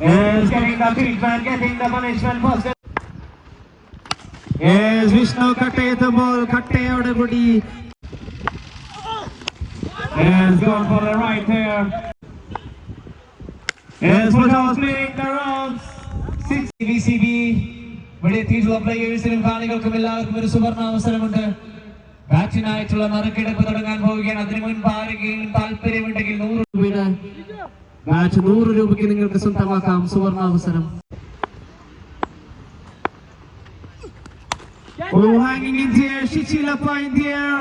Is getting the feedback, getting the punishment first. Yes, Vishnu Katte the ball, Katte out of goodie. Yes, gone for the right there. Yes, Pujaos playing the rounds. Six VCB. വലിയ തീരുള്ള പ്ലേയേഴ്സിനും കാണികൾക്കും എല്ലാവർക്കും ഒരു സുവർണ അവസരമുണ്ട് ബാറ്റിനായിട്ടുള്ള നറുക്കെടുപ്പ് തുടങ്ങാൻ പോവുകയാണ് അതിനു മുൻപ് ആരെങ്കിലും താല്പര്യമുണ്ടെങ്കിൽ നൂറ് രൂപയുടെ മാച്ച് നൂറ് രൂപയ്ക്ക് നിങ്ങൾക്ക് സ്വന്തമാക്കാം സുവർണാവസരം Ball hanging in the air, Shichila in the air,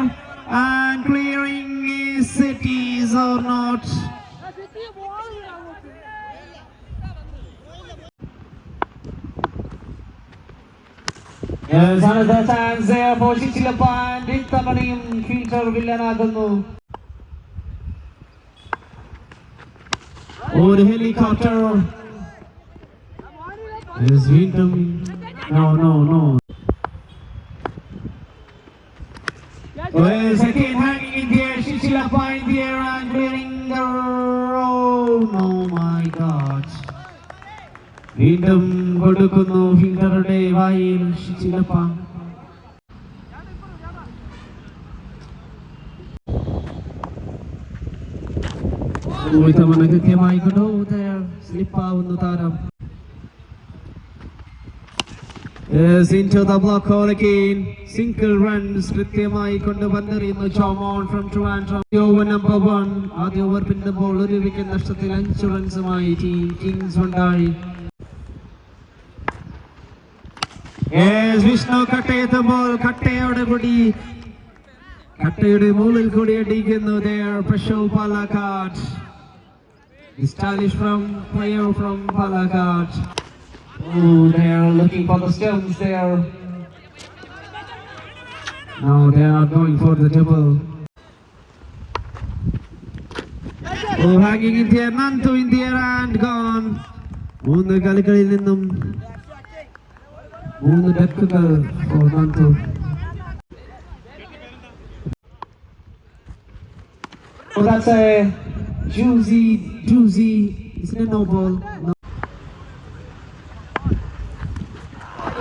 and clearing is it is or not. Yes, another chance there for Shichila Pandit, Tamaniyum, Filter Villanaganu. the helicopter is Winton. No, no, no. Well, second hanging in the air, Shishila in the air and clearing the road. Oh my God. വീണ്ടും കൊടുക്കുന്നു ഫിംഗറുടെ വായിൽ ശിച്ചിലപ്പ മോഹിതമണ കൃത്യമായിക്കോട്ടോ സ്ലിപ്പാവുന്നു താരം Is into the block hole again. Single runs. കൃത്യമായി കൊണ്ട് പന്തെറിയുന്നു Chomon from Trivandrum over number one ആദ്യ over പിന്നുമ്പോൾ ഒരു wicket നഷ്ടത്തിൽ അഞ്ച് റൺസുമായി ടീം കിങ്സ് ഉണ്ടായി വിഷ്ണു കട്ടയെത്തുമ്പോൾ കട്ടയോട് കൂടി കട്ടയുടെ മുകളിൽ കൂടി അടിക്കുന്നു പ്രഷോ Palakkad Stylish from player from Palagat. Oh, they are looking for the stones there. Now they are going for the double. Oh, hanging in the air, Nantu in the air and gone. മൂന്ന് കളികളിൽ നിന്നും മൂന്ന് ഡക്കുകൾ for Nandu Oh, that's a Hughesy, doozy, it's a noble. No.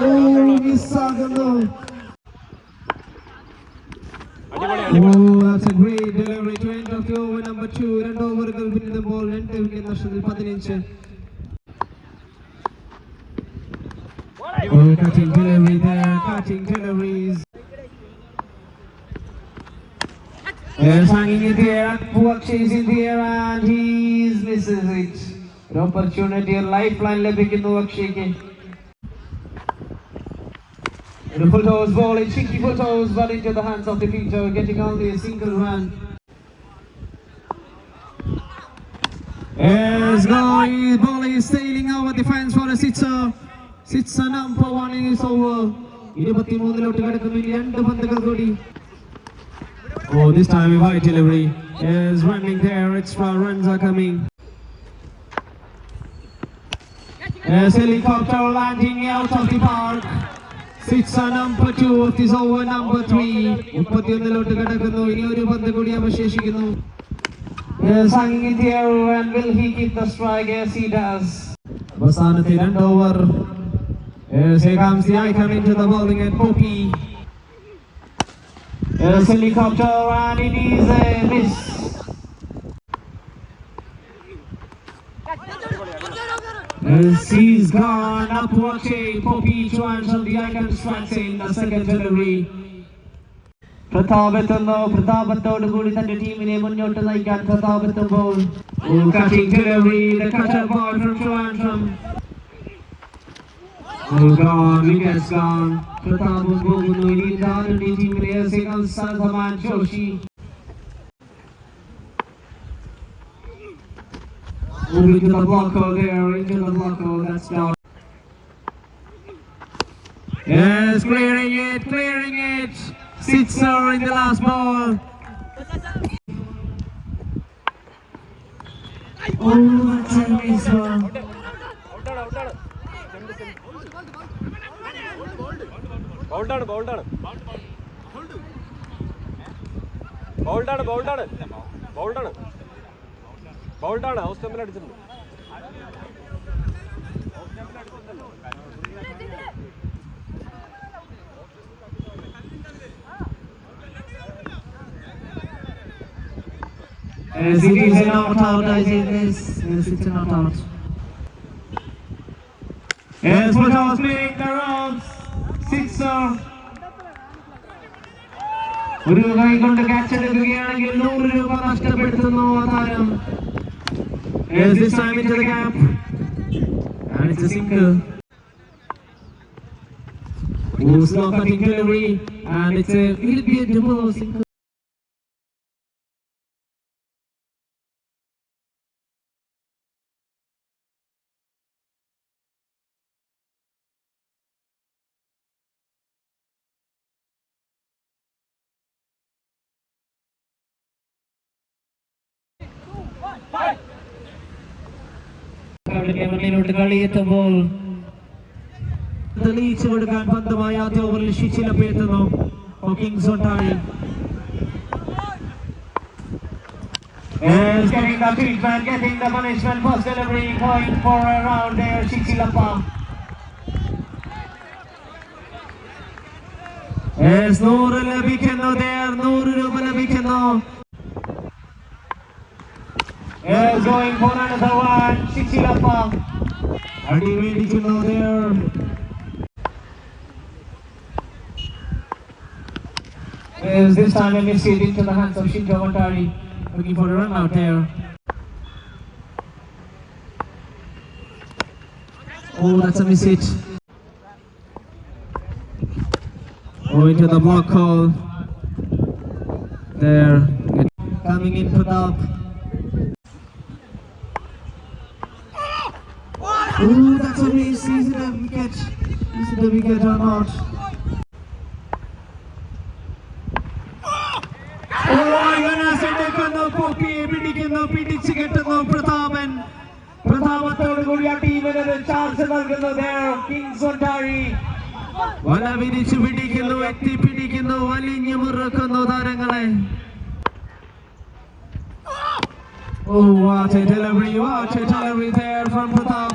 Oh, Miss Sagano. Oh, that's a great delivery to end of the over number two. രണ്ട് ഓവറുകൾ പിന്നിട്ട ball രണ്ട് wicket നഷ്ടത്തിൽ പതിനഞ്ച് Oh, cutting delivery there, cutting deliveries. There's Hanging in the air and Puak chasing the air and he misses it. An opportunity, a lifeline ലഭിക്കുന്നു അക്ഷയ്ക്ക് And a full toes ball, a cheeky full toes ball into the hands of the pitcher, getting only a single run. Yes, going, ball is sailing over the fence for a sitzer. Sitzer number one is over. ഇരുപത്തിമൂന്നിലോട്ട് കിടക്കുന്നു രണ്ട് പന്തുകൾ കൂടി Oh, this time with delivery. Yes, running there. Extra runs are coming. Yes, helicopter landing out of the park. over number three. to the the Yes, hanging six number two office over number three മുപ്പത്തിയൊന്നിലോട്ട് കിടക്കുന്നു ഇനി ഒരു പന്ത് കൂടി അവശേഷിക്കുന്നു അവസാനത്തെ രണ്ട് over ഏകാംസിയായി into the the bowling poppy. There's helicopter and it is a miss. She's gone up watching Poppy Chuan from the icon strikes in the second delivery. പ്രതാപെത്തുന്നു പ്രതാപത്തോടു കൂടി തന്റെ ടീമിനെ മുന്നോട്ട് നയിക്കാൻ പ്രതാപെത്തുമ്പോൾ Gone, Miguel's gone. પ્રતાપ ગોગનોરી દાનની team Moving to the block over there, into the block over, that's down. Yes, clearing it, clearing it. Sitzer in the last ball. Oh, that's a ബൗൾഡാണ് ബൗൾഡാണ് ബൗൾഡാണ് ബൗൾഡാണ് ബൗൾഡാണ് ബൗൾഡാണ് ഹൗസ് സ്റ്റമ്പിൽ അടിച്ചിട്ടുണ്ട് City is not out, I say this. City not out. Yes, but I was playing the rounds. Six ഒരു കൈ കൊണ്ട് ക്യാച്ച് എടുക്കുകയാണെങ്കിൽ നൂറ് രൂപ നഷ്ടപ്പെടുത്തുന്നു താരം Who's not a delivery and it's a little bit of a single. കേരളത്തിലോട്ട് കളിയെത്തുമ്പോൾ തെളിയിച്ചു കൊടുക്കാൻ പന്തമായ ആദ്യ ഓവറിൽ ഷിച്ചില പേരുത്തുന്നു ഹോക്കിംഗ് സൊട്ടാഴി Is getting the treatment, getting the punishment, first delivery, going for a round there, Shichilappa. Yes, നൂറ് ലഭിക്കുന്നു there, നൂറ് രൂപ ലഭിക്കുന്നു is going for another one. Are you ready to know there? this time I missed it into the hands of Shin Matari. Looking for a run out there. Oh, that's a miss it. Oh, into the block hole. There. Coming in for the Ooh, that's a miss. Is it a wicket? Is it a wicket or not? പിടിക്കുന്നു പിടിച്ചു കിട്ടുന്നു പ്രതാപൻ പ്രതാപത്തോട് കൂടി ആ ടീമിന് charge നൽകുന്നത് Kings ഒണ്ടാഴി വല വിരിച്ചു പിടിക്കുന്നു പിടിക്കുന്നു വലിഞ്ഞു മുറുക്കുന്നു താരങ്ങളെ Oh, what a delivery, what a delivery there from Pratap.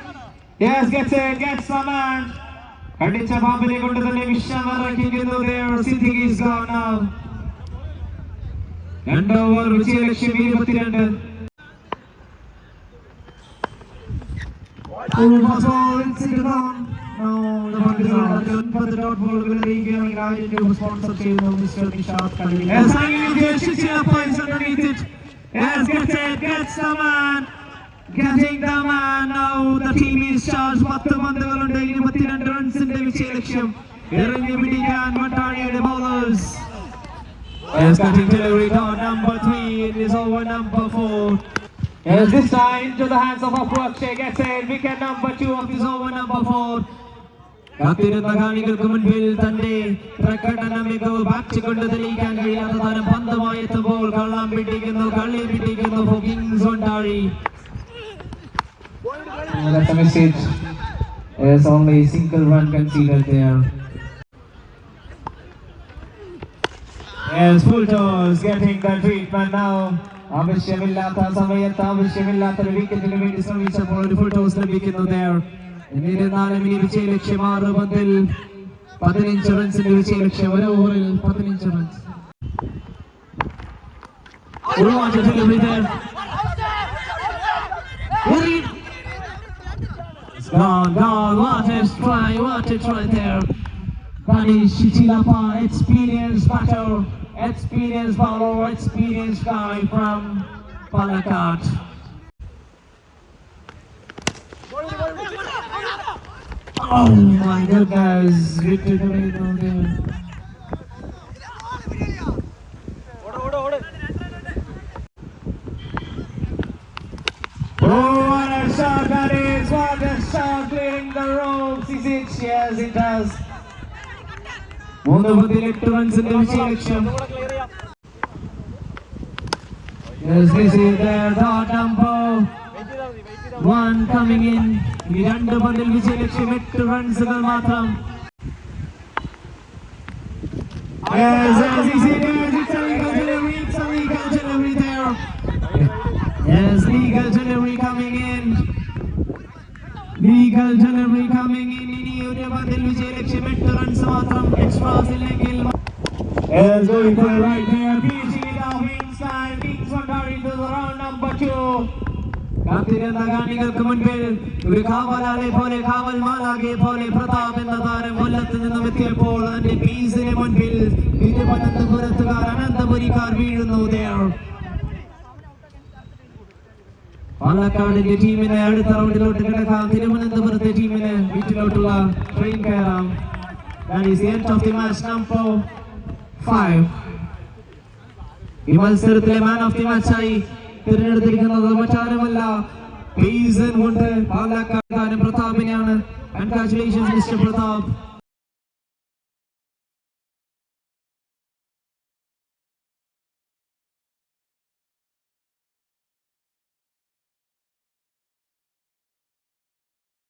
Yes gets it gets the man അടിച്ച പാമ്പിനെ കൊണ്ട് തന്നെ വിശ്രമിക്കുന്നു സിദ്ധിഖ് ഈസ് ഗോൺ നൗ രണ്ട് ഓവർ വിജയലക്ഷ്യം ഇരുപത്തിരണ്ട് സ്പോൺസർ ചെയ്യുന്നു mister Getting the man now, the team is charged. പത്ത് പന്തുകളുണ്ട് ഇരുപത്തിരണ്ട് റൺസിന്റെ വിജയ ലക്ഷ്യം എറിഞ്ഞു പിടിക്കാൻ മട്ടാടിയുടെ bowlers Yes, cutting delivery down number three. It is over number four. Yes, this time to the hands of Apuakshe gets it. Wicket number two of this over number four. കാത്തിരുന്ന കാണികൾക്ക് മുൻപിൽ തന്റെ പ്രകടന മികവ് ബാച്ചുകൊണ്ട് തെളിയിക്കാൻ കഴിയാത്ത താരം പന്തുമായി എത്തുമ്പോൾ കള്ളം പിടിക്കുന്നു കള്ളി പിടിക്കുന്നു That's a message. As always, single run conceded there. As Fultos getting the treatment now. Avishya Millata, Samayata, Avishya Millata, Levikin, Levikin, Savicha, Fultos, Levikin there. എന്നിരുന്നാലും ഇനി വിജയലക്ഷ്യം ആറ് പന്തിൽ പതിനഞ്ച് റൺസിന്റെ വിജയലക്ഷ്യം ഒരു ഓവറിൽ പതിനഞ്ച് റൺസ് ഒരു മാറ്റത്തിലും ഇത് Gone, gone, what is try, what is try there. Bani Shichilapa, experience battle, experience battle, experience guy from Palakkad. Oh my god guys, good to do there. Oh, what a shot that is! does. One of the എട്ട് in the ലക്ഷ്യം Yes, this is the tempo. One coming in. ഈ രണ്ട് പന്തിൽ വിജയ ലക്ഷ്യം എട്ട് റൺസുകൾ മാത്രം Yes, as he said, yes, it's a legal delivery, it's a legal delivery there. Yes, legal delivery coming in. Miracle jewellery coming in ഇനി ഒരു പതിൽ വിജയലക്ഷ്യം എട്ട് റൺസ് മാത്രം എക്സ്ട്രാസ് ഇല്ലെങ്കിൽ Is going for right there. BG now inside. Kings are down into the round number two. കാത്തിരുന്ന കാണികൾക്ക് മുൻപിൽ ഒരു കാവലാളെ പോലെ കാവൽ മാലാകെ പോലെ പ്രതാപ് എന്ന താരം കൊല്ലത്ത് നിന്നും എത്തിയപ്പോൾ തന്റെ പീസിന് മുൻപിൽ തിരുവനന്തപുരത്തുകാർ അനന്തപുരിക്കാർ വീഴുന്നു there. പാലക്കാടിന്റെ ടീമിനെ അടുത്ത റൗണ്ടിലോട്ട് കിടക്കാം തിരുവനന്തപുരത്തെ ടീമിനെ വീട്ടിലോട്ടുള്ള ട്രെയിൻ കയറാം That is the end of the 5. ഈ മത്സരത്തിലെ മാൻ ഓഫ് ദി മാച്ചായി തിരഞ്ഞെടുത്തിരിക്കുന്നത് മറ്റാരുമല്ല കൊണ്ട് പാലക്കാട് പ്രതാപിനെയാണ് കൺഗ്രാറ്റുലേഷൻസ് മിസ്റ്റർ പ്രതാപ്